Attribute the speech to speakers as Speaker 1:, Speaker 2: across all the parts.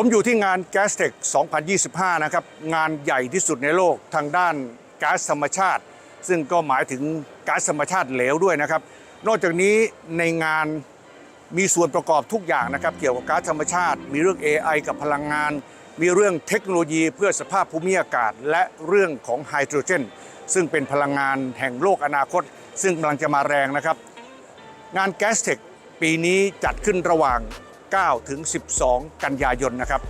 Speaker 1: ผมอยู่ที่งาน g a s t e c h 2025 นะครับ งานใหญ่ที่สุดในโลกทางด้านก๊าซธรรมชาติ ซึ่งก็หมายถึงก๊าซธรรมชาติเหลวด้วยนะครับ นอกจากนี้ในงานมีส่วนประกอบทุกอย่างนะครับ เกี่ยวกับก๊าซธรรมชาติ มีเรื่อง AI กับพลังงาน มีเรื่องเทคโนโลยีเพื่อสภาพภูมิอากาศ และเรื่องของไฮโดรเจน ซึ่งเป็นพลังงานแห่งโลกอนาคต ซึ่งกำลังจะมาแรงนะครับ งาน g a s t e c h ปีนี้จัดขึ้นระหว่าง 9 ถึง 12 กันยายนนะครับ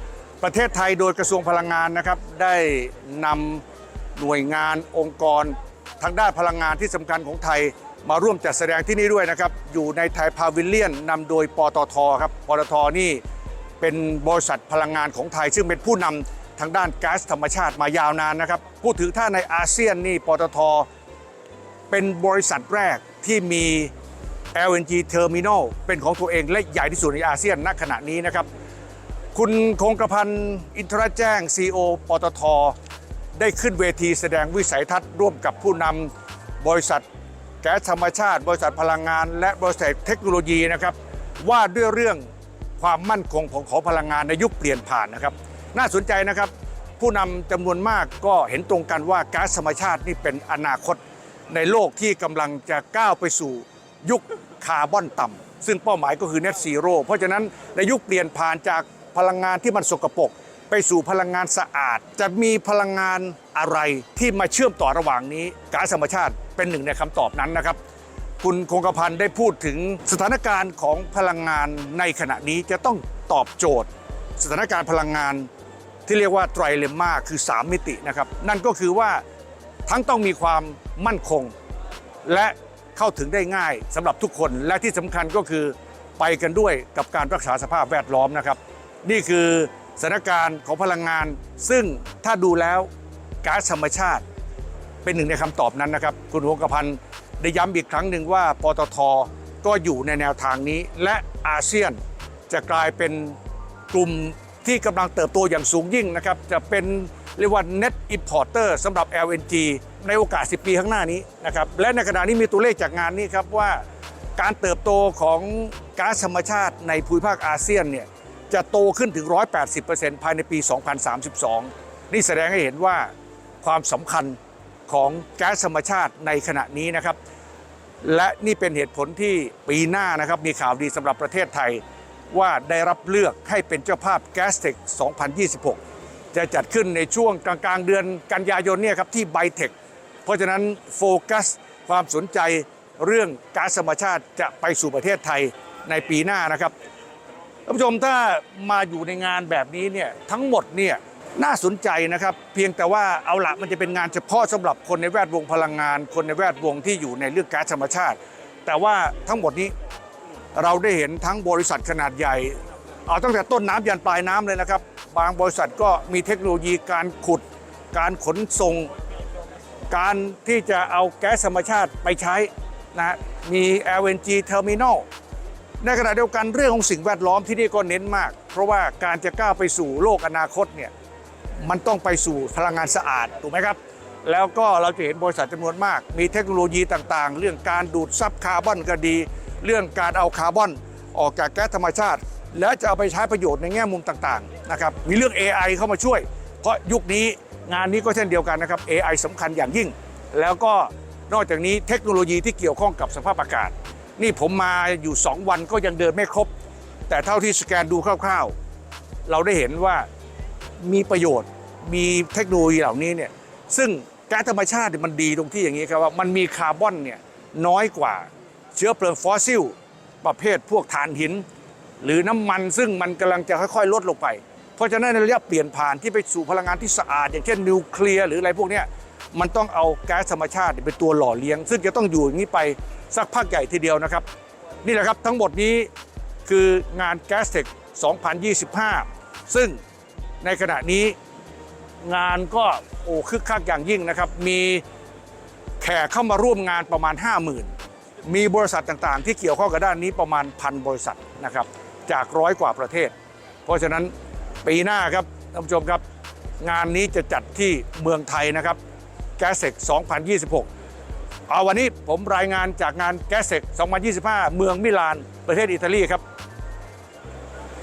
Speaker 1: ประเทศไทยโดยกระทรวงพลังงานนะครับได้นำหน่วยงานองค์กร ทางด้านพลังงานที่สำคัญของไทยมาร่วมจัดแสดงที่นี่ด้วยนะครับ อยู่ในไทยพาวิลเลียนนำโดยปตทครับปตทนี่เป็นบริษัทพลังงานของไทย ซึ่งเป็นผู้นำทางด้านก๊าซธรรมชาติมายาวนานนะครับพูดถึงถ้าในอาเซียนนี่ปตทเป็นบริษัทแรกที่มี LNG Terminal เป็นของตัวเองและใหญ่ที่สุดในอาเซียนณขณะนี้นะครับ คุณคงกระพันอินทรแจ้ง CEO ปตท ได้ขึ้นเวทีแสดงวิสัยทัศน์ร่วมกับผู้นำบริษัทแก๊สธรรมชาติ บริษัทพลังงาน และบริษัทเทคโนโลยีนะครับว่าด้วยเรื่องความมั่นคงของของพลังงานในยุคเปลี่ยนผ่านนะครับ น่าสนใจนะครับ ผู้นำจำนวนมากก็เห็นตรงกันว่าก๊าซธรรมชาตินี่เป็นอนาคตในโลกที่กำลังจะก้าวไปสู่ ยุคคาร์บอนต่ำซึ่งเป้าหมายก็คือ net zero เพราะฉะนั้นในยุคเปลี่ยนผ่านจากพลังงานที่มันสกปรกไปสู่พลังงานสะอาด จะมีพลังงานอะไรที่มาเชื่อมต่อระหว่างนี้ก๊าซธรรมชาติเป็นหนึ่งในคำตอบนั้นนะครับ คุณคงกระพันได้พูดถึงสถานการณ์ของพลังงานในขณะนี้จะต้องตอบโจทย์ สถานการณ์พลังงานที่เรียกว่าไตรเลมมาคือ 3 มิตินะครับ นั่นก็คือว่าทั้งต้องมีความมั่นคง และ เข้าถึงได้ง่ายสำหรับทุกคนและที่สำคัญก็คือไปกันด้วยกับการรักษาสภาพแวดล้อมนะครับ นี่คือสถานการณ์ของพลังงาน ซึ่งถ้าดูแล้วก๊าซธรรมชาติ เป็นหนึ่งในคำตอบนั้นนะครับ คุณวงกพันธ์ได้ย้ำอีกครั้งหนึ่งว่าปตทก็อยู่ในแนวทางนี้ และอาเซียนจะกลายเป็นกลุ่มที่กำลังเติบโตอย่างสูงยิ่งนะครับจะเป็น เรียกว่า net importer สำหรับ LNG ในโอกาส 10 ปีข้างหน้านี้นะครับและในขณะนี้มีตัวเลขจากงานนี้ครับว่าการเติบโตของก๊าซธรรมชาติในภูมิภาคอาเซียนเนี่ยจะโตขึ้นถึง 180%ภายในปี 2032 นี่แสดงให้เห็นว่าความสำคัญของแก๊สธรรมชาติในขณะนี้นะครับ และนี่เป็นเหตุผลที่ปีหน้านะครับมีข่าวดีสำหรับประเทศไทย ว่าได้รับเลือกให้เป็นเจ้าภาพ g a s t e c h 2026 จะจัดขึ้นในช่วงกลางๆเดือนกันยายนเนี่ยครับที่ไบเทค เพราะฉะนั้นโฟกัสความสนใจเรื่องก๊าซธรรมชาติจะไปสู่ประเทศไทยในปีหน้านะครับท่านผู้ชมถ้ามาอยู่ในงานแบบนี้เนี่ยทั้งหมดเนี่ยน่าสนใจนะครับ เพียงแต่ว่าเอาละมันจะเป็นงานเฉพาะสำหรับคนในแวดวงพลังงาน คนในแวดวงที่อยู่ในเรื่องก๊าซธรรมชาติ แต่ว่าทั้งหมดนี้เราได้เห็นทั้งบริษัทขนาดใหญ่ เอาตั้งแต่ต้นน้ำยันปลายน้ำเลยนะครับ บางบริษัทก็มีเทคโนโลยีการขุด การขนส่ง การที่จะเอาแก๊สธรรมชาติไปใช้นะมี LNG Terminal ในขณะเดียวกันเรื่องของสิ่งแวดล้อมที่นี่ก็เน้นมาก เพราะว่าการจะก้าวไปสู่โลกอนาคตเนี่ยมันต้องไปสู่พลังงานสะอาดถูกไหมครับ แล้วก็เราจะเห็นบริษัทจำนวนมาก มีเทคโนโลยีต่างๆ เรื่องการดูดซับคาร์บอนก็ดี เรื่องการเอาคาร์บอนออกจากแก๊สธรรมชาติ แล้วจะเอาไปใช้ประโยชน์ในแง่มุมต่างๆนะครับมีเรื่อง AI เข้ามาช่วย เพราะยุคนี้งานนี้ก็เช่นเดียวกันนะครับ AI สำคัญอย่างยิ่ง แล้วก็นอกจากนี้เทคโนโลยีที่เกี่ยวข้องกับสภาพอากาศ นี่ผมมาอยู่ 2 วันก็ยังเดินไม่ครบ แต่เท่าที่สแกนดูคร่าวๆ เราได้เห็นว่ามีประโยชน์มีเทคโนโลยีเหล่านี้เนี่ยซึ่งแก๊สธรรมชาติมันดีตรงที่อย่างนี้ครับว่ามันมีคาร์บอนเนี่ยน้อยกว่าเชื้อเพลิงฟอสซิล ประเภทพวกถ่านหิน หรือน้ำมันซึ่งมันกำลังจะค่อยๆ ลดลงไป เพราะฉะนั้นในระยะเปลี่ยนผ่านที่ไปสู่พลังงานที่สะอาด อย่างเช่นนิวเคลียร์หรืออะไรพวกนี้มันต้องเอาแก๊สธรรมชาติเป็นตัวหล่อเลี้ยง ซึ่งจะต้องอยู่อย่างนี้ไปสักพักใหญ่ทีเดียวนะครับ นี่แหละครับทั้งหมดนี้คืองาน g a s t e c h 2025 ซึ่งในขณะนี้งานก็โอ้คึกคักอย่างยิ่งนะครับ มีแขกเข้ามาร่วมงานประมาณ 50,000 มีบริษัทต่างๆ ที่เกี่ยวข้องกับด้านนี้ประมาณพันบริษัทนะครับ จากร้อยกว่าประเทศ เพราะฉะนั้นปีหน้าครับท่านผู้ชมครับ งานนี้จะจัดที่เมืองไทยนะครับแกสเซก2026 เอาวันนี้ผมรายงานจากงานแกสเซก2025 เมืองมิลานประเทศอิตาลีครับ